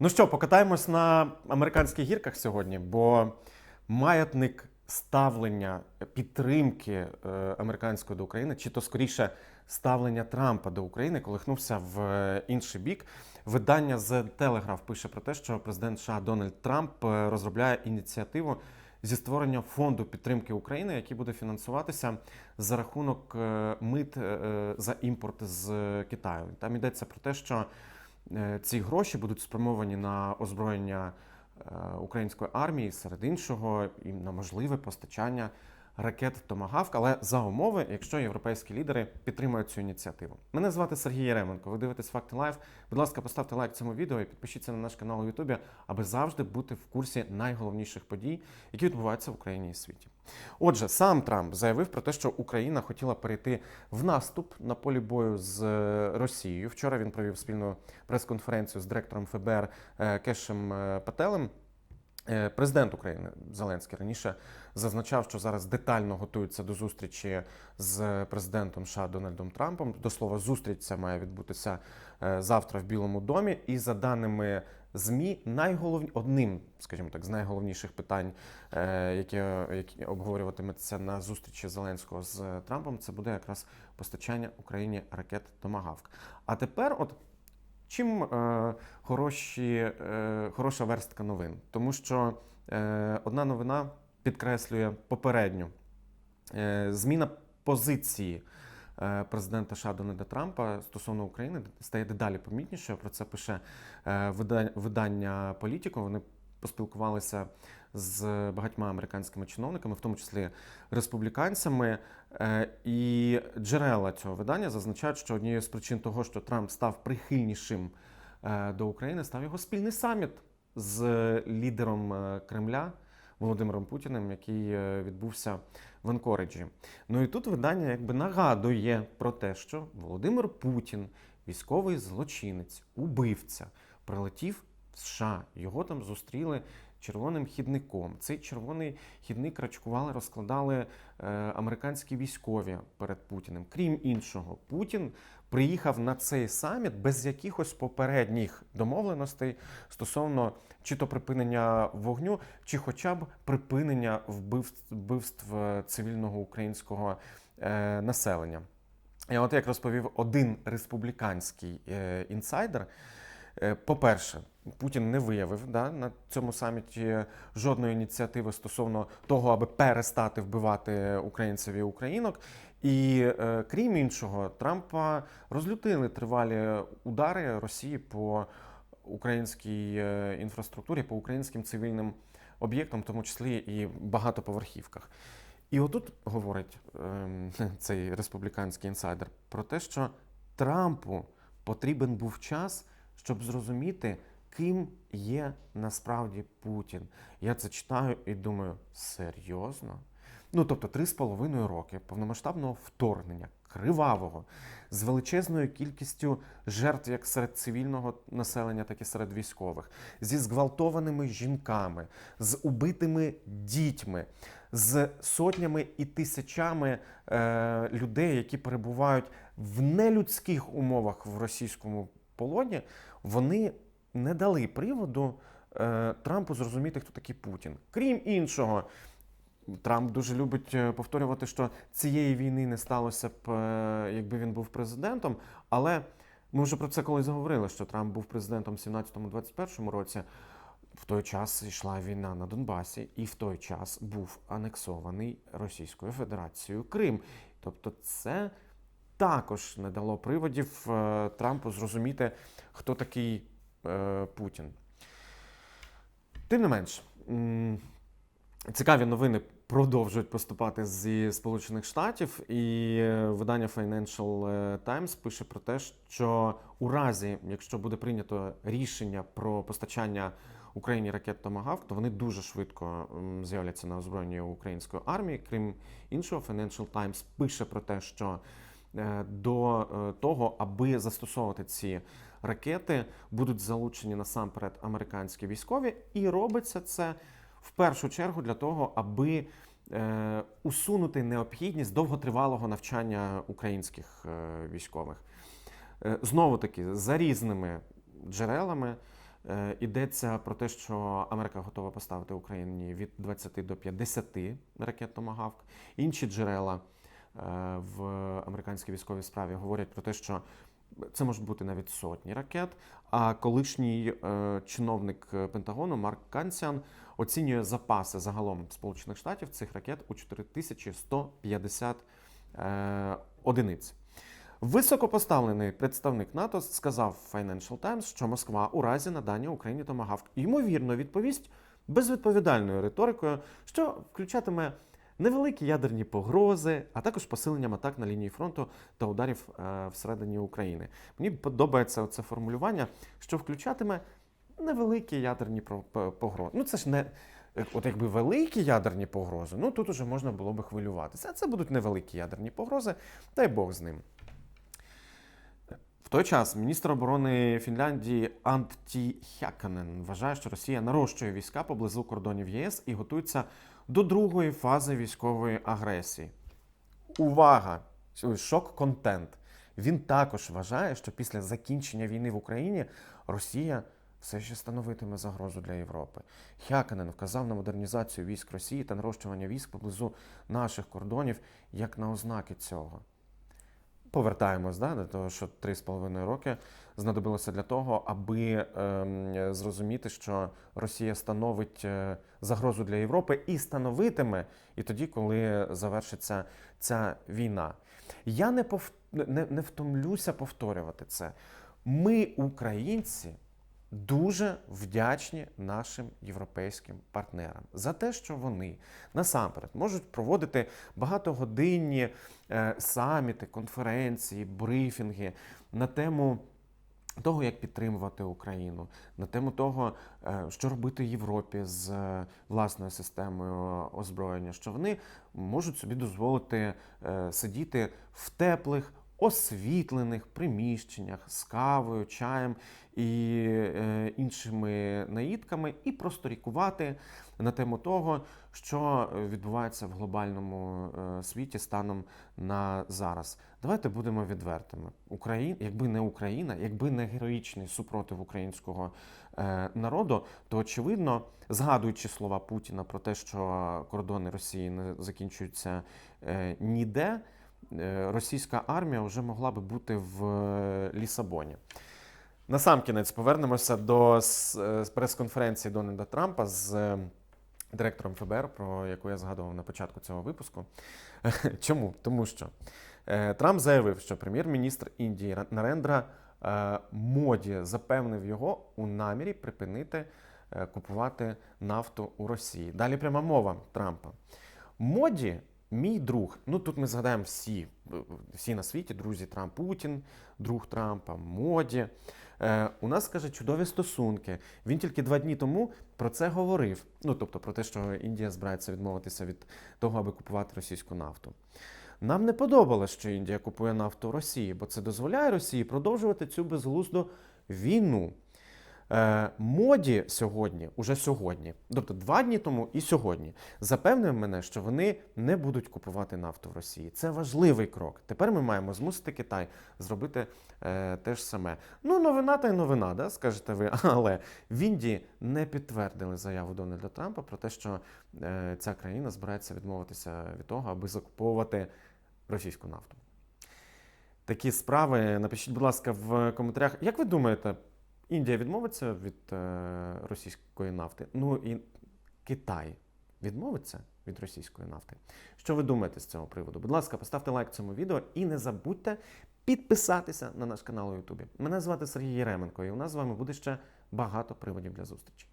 Ну що, покатаємось на американських гірках сьогодні, бо маятник ставлення підтримки е, американської до України, чи то скоріше ставлення Трампа до України, колихнувся в е, інший бік. Видання The Telegraph пише про те, що президент США Дональд Трамп е, розробляє ініціативу зі створення фонду підтримки України, який буде фінансуватися за рахунок мит за імпорт з Китаю. Там йдеться про те, що Ці гроші будуть спрямовані на озброєння е, української армії, серед іншого, і на можливе постачання ракет Томагавк, але за умови, якщо європейські лідери підтримують цю ініціативу. Мене звати Сергій Яременко. Ви дивитесь Факти Лайф. Будь ласка, поставте лайк цьому відео і підпишіться на наш канал у Ютубі, аби завжди бути в курсі найголовніших подій, які відбуваються в Україні і світі. Отже, сам Трамп заявив про те, що Україна хотіла перейти в наступ на полі бою з е, Росією. Вчора він провів спільну прес-конференцію з директором ФБР е, Кешем е, Пателем. Е, Президент України Зеленський раніше зазначав, що зараз детально готується до зустрічі з президентом США Дональдом Трампом. До слова, зустріч ця має відбутися е, завтра в Білому домі. І за даними ЗМІ, найголовні одним, скажімо так, з найголовніших питань, е, які, які обговорюватиметься на зустрічі Зеленського з Трампом, це буде якраз постачання Україні ракет Томагавк. А тепер, от Чим е, хороші, е, хороша верстка новин? Тому що е, одна новина підкреслює попередню е, зміна позиції е, президента США Дональда Трампа стосовно України стає дедалі помітнішою. Про це пише е, вида- видання Політіко. Вони поспілкувалися з багатьма американськими чиновниками, в тому числі республіканцями. Е, І джерела цього видання зазначають, що однією з причин того, що Трамп став прихильнішим е, до України, став його спільний саміт з лідером е, Кремля Володимиром Путіним, який відбувся в Анкориджі. Ну і тут видання якби нагадує про те, що Володимир Путін, військовий злочинець, убивця, прилетів в США. Його там зустріли червоним хідником. Цей червоний хідник рачкували, розкладали е, американські військові перед Путіним. Крім іншого, Путін приїхав на цей саміт без якихось попередніх домовленостей стосовно чи то припинення вогню, чи хоча б припинення вбивств, вбивств е, цивільного українського е, населення. І от як розповів один республіканський інсайдер, по-перше, Путін не виявив да, на цьому саміті жодної ініціативи стосовно того, аби перестати вбивати українців і українок. І е, крім іншого, Трампа розлютили тривалі удари Росії по українській е, інфраструктурі, по українським цивільним об'єктам, в тому числі і багатоповерхівках. І отут говорить ем, цей республіканський інсайдер про те, що Трампу потрібен був час, щоб зрозуміти, ким є насправді Путін. Я це читаю і думаю, серйозно? Ну, тобто, три з половиною роки повномасштабного вторгнення, кривавого, з величезною кількістю жертв як серед цивільного населення, так і серед військових, зі зґвалтованими жінками, з убитими дітьми, з сотнями і тисячами е, людей, які перебувають в нелюдських умовах в російському полоні, вони не дали приводу е, Трампу зрозуміти, хто такий Путін. Крім іншого, Трамп дуже любить е, повторювати, що цієї війни не сталося б, е, якби він був президентом. Але ми вже про це колись говорили, що Трамп був президентом в 17-21 році. В той час йшла війна на Донбасі, і в той час був анексований Російською Федерацією Крим. Тобто, це також не дало приводів е, Трампу зрозуміти, хто такий е, Путін. Тим не менш, цікаві новини продовжують поступати зі Сполучених Штатів, і е, видання Financial Times пише про те, що у разі, якщо буде прийнято рішення про постачання Україні ракет Томагавк, то вони дуже швидко з'являться на озброєнні української армії. Крім іншого, Financial Times пише про те, що до е, того, аби застосовувати ці ракети, будуть залучені насамперед американські військові, і робиться це в першу чергу для того, аби е, усунути необхідність довготривалого навчання українських е, військових. Е, Знову таки, за різними джерелами Е, Йдеться про те, що Америка готова поставити Україні від 20 до 50 ракет Томагавк. Інші джерела е, в американській військовій справі говорять про те, що це можуть бути навіть сотні ракет. А колишній е, чиновник е, Пентагону Марк Канціан оцінює запаси загалом Сполучених Штатів цих ракет у 4150 е, одиниць. Високопоставлений представник НАТО сказав Financial Times, що Москва у разі надання Україні томагавк ймовірно відповість безвідповідальною риторикою, що включатиме невеликі ядерні погрози, а також посиленням атак на лінії фронту та ударів е, всередині України. Мені подобається це формулювання, що включатиме невеликі ядерні погрози. Ну це ж не. От якби великі ядерні погрози, ну тут уже можна було би хвилюватися. А це будуть невеликі ядерні погрози, та й Бог з ним. В той час міністр оборони Фінляндії Анtti Хяканен вважає, що Росія нарощує війська поблизу кордонів ЄС і готується до другої фази військової агресії. Увага! Шок-контент. Він також вважає, що після закінчення війни в Україні Росія все ще становитиме загрозу для Європи. Хяканен вказав на модернізацію військ Росії та нарощування військ поблизу наших кордонів як на ознаки цього. Повертаємось да, до того, що 3,5 роки знадобилося для того, аби ем, зрозуміти, що Росія становить е, загрозу для Європи і становитиме і тоді, коли завершиться ця війна. Я не, пов... не, не втомлюся повторювати це. Ми, українці, дуже вдячні нашим європейським партнерам за те, що вони насамперед можуть проводити багатогодинні е, саміти, конференції, брифінги на тему. Того, як підтримувати Україну, на тему того, е, що робити Європі з е, власною системою озброєння, що вони можуть собі дозволити сидіти в теплих, освітлених приміщеннях з кавою, чаєм і е, іншими наїдками, і просто рікувати на тему того, що відбувається в глобальному е, світі станом на зараз. Давайте будемо відвертими. Україна, якби не Україна, якби не героїчний супротив українського е, народу, то очевидно, згадуючи слова Путіна про те, що кордони Росії не закінчуються е, ніде, російська армія вже могла би бути в е, Лісабоні. Насамкінець повернемося до е, прес-конференції Дональда Трампа з е, директором ФБР, про яку я згадував на початку цього випуску. Чому? Тому що е, Трамп заявив, що прем'єр-міністр Індії Нарендра е, Моді запевнив його у намірі припинити е, купувати нафту у Росії. Далі пряма мова Трампа. Моді. Мій друг, ну тут ми згадаємо всі, всі на світі, друзі Трамп Путін, друг Трампа, моді. Е, у нас каже чудові стосунки. Він тільки два дні тому про це говорив. Ну тобто про те, що Індія збирається відмовитися від того, аби купувати російську нафту. Нам не подобалось, що Індія купує нафту Росії, бо це дозволяє Росії продовжувати цю безглузду війну. Е, моді сьогодні, уже сьогодні, тобто два дні тому і сьогодні, запевнив мене, що вони не будуть купувати нафту в Росії. Це важливий крок. Тепер ми маємо змусити Китай зробити е, те ж саме. Ну, новина та й новина, да, скажете ви. Але в Індії не підтвердили заяву Дональда Трампа про те, що е, ця країна збирається відмовитися від того, аби закуповувати російську нафту. Такі справи напишіть, будь ласка, в коментарях. Як ви думаєте, Індія відмовиться від е, російської нафти? Ну і Китай відмовиться від російської нафти? Що ви думаєте з цього приводу? Будь ласка, поставте лайк цьому відео і не забудьте підписатися на наш канал у Ютубі. Мене звати Сергій Єременко, і у нас з вами буде ще багато приводів для зустрічі.